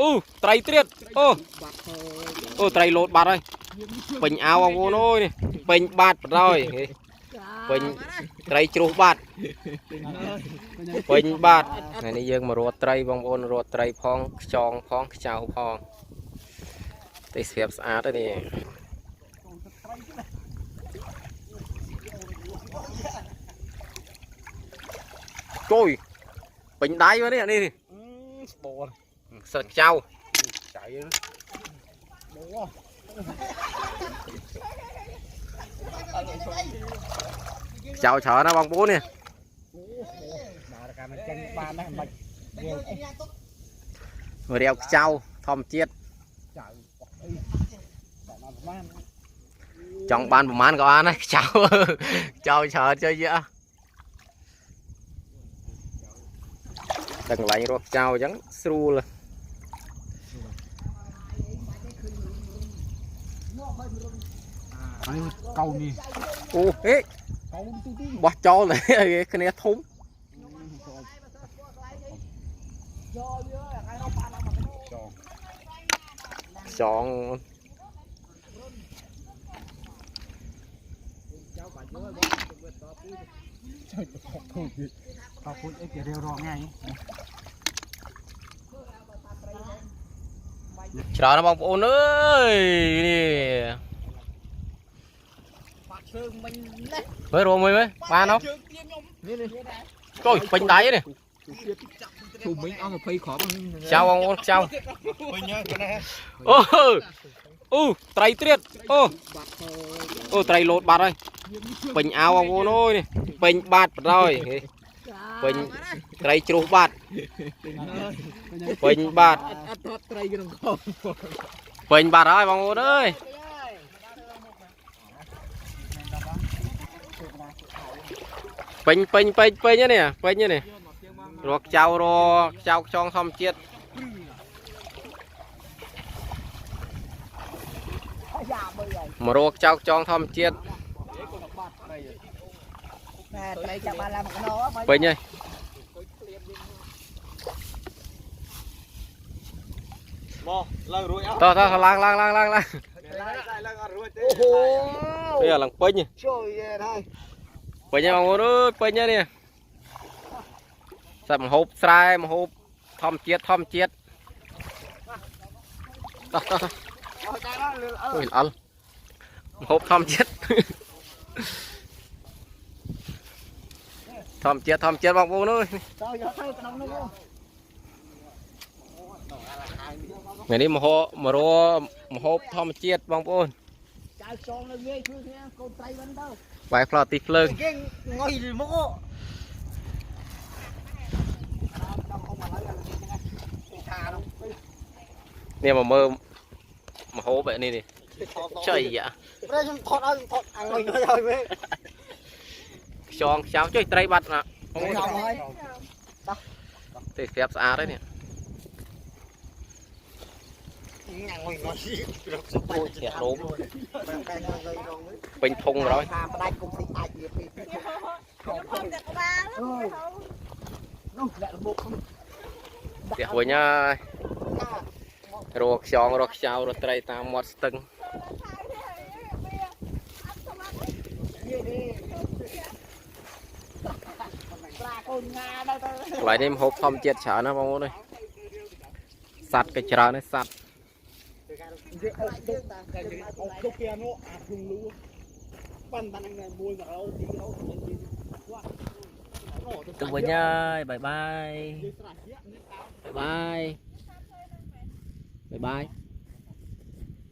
អូត្រីត្រៀតអូអូត្រីលោតបាត់ហើយពេញអាវបងប្អូនអើយនេះពេញបាត់បណ្ដោយហេពេញត្រីជ្រុះបាត់ពេញបាត់ថ្ងៃនេះយើងមករត់ត្រីបងប្អូនរត់ត្រីផងខ្យងផងខ្ចៅផងទីស្រាប់ស្អាតទេនេះជួយពេញដៃមកនេះអានេះនេះស្បោសិ sạch trâu. Chạy chào sợ nó bằng bố nè. Người đeo trâu thom chết trong ban bùm ăn có ăn đấy chào. Chào sợ chơi dễ đừng lấy rồi chào trắng xù luôn អីតែមកប្រហែល ចង់បានប្រមាណក៏បានដែរខ្ចៅ ខ្ចៅច្រើនចុះយៈតែកន្លែងរស់ខ្ចៅអញ្ចឹងស្រួល អានេះកៅនេះ អូហេ កៅទីទី បោះចោល ហើយគ្នាធំចង ចុចខកធូចខកធូចអីគេរៀវរងថ្ងៃ ច្រើនណាស់បងប្អូនអើយនេះបាក់ជើងមិញនេះមើលរួមមួយមើលបានអត់ជើងទៀមខ្ញុំនេះនេះចុយពេញដៃនេះជុំមិញអស់20គ្រាប់ខ្ចៅបងប្អូនខ្ចៅពេញហើយប៉ុណ្ណេះអូអូត្រីត្រៀតអូបាក់អូត្រីលោតបាត់ហើយពេញអាវបងប្អូនអើយនេះពេញបាត់បណ្ដោយហេ ពេញត្រីជ្រុះបាត់ពេញបាត់អត់ថតត្រីក្នុងកងពេញបាត់ហើយបងប្អូនអើយពេញពេញពេញពេញហ្នឹងនេះពេញហ្នឹងនេះរកខ្ចៅរកខ្ចៅខ្ចងធម្មជាតិយ៉ាមើលហើយមករកខ្ចៅខ្ចងធម្មជាតិណែ ត្រីចាប់បានឡើងមកកណោ ពេញហើយ មកឡើងរួចអត់ តោះតោះឡើងឡើងឡើងឡើងឡើង ឡើងឡើងអត់រួចទេអូហូ នេះឡើងពេញហ៎ ជួយយេហើយ ពេញហើយបងប្អូនអើយពេញហើយនេះសាប់មហូបស្រែមហូបធម្មជាតិធម្មជាតិតោះតោះតោះ អត់ដែរលឿនអើ អូយល្អល់មហូបធម្មជាតិ ทอมเจ็ดทอมเจ็ดบอกบูนู้นเหมือนนี้มโหมรัวมโหทอมเจ็ดบองบูนไว้พลอติเลิงเนี่ยมาเมื่อมาโหแบบนี้นี่ใช่ยะเรฉันทอดเอาทอดอังเงินเราไป ខ្ញុំថតឲ្យថតអង្គុយឲ្យវិញខ្យងខ្ចៅចុយត្រីបាត់ណាបងខ្ញុំហើយទេស្រាប់ស្អាតហើយនេះអង្គុយងុយអូយជ្រះរោមបែបតែងុយរងវិញពេញធុង rồi ថាផ្ដាច់គុំស៊ីអាចវាពីនោះលាក់របបផ្ទះវិញហើយរកខ្យងរកខ្ចៅរកត្រីតាមមាត់ស្ទឹង កូនងាដល់ទៅ កន្លែងនេះមហូបធម្មជាតិច្រើនណាស់បងប្អូនអើយសัตว์ក៏ច្រើនដែរសัตว์ យើងអុកទុកតែអុកទុកគេនោះអាភឹងលូបានបានហ្នឹងមួយ100 200 ទៅវិញហើយបាយបាយបាយបាយបាយបាយ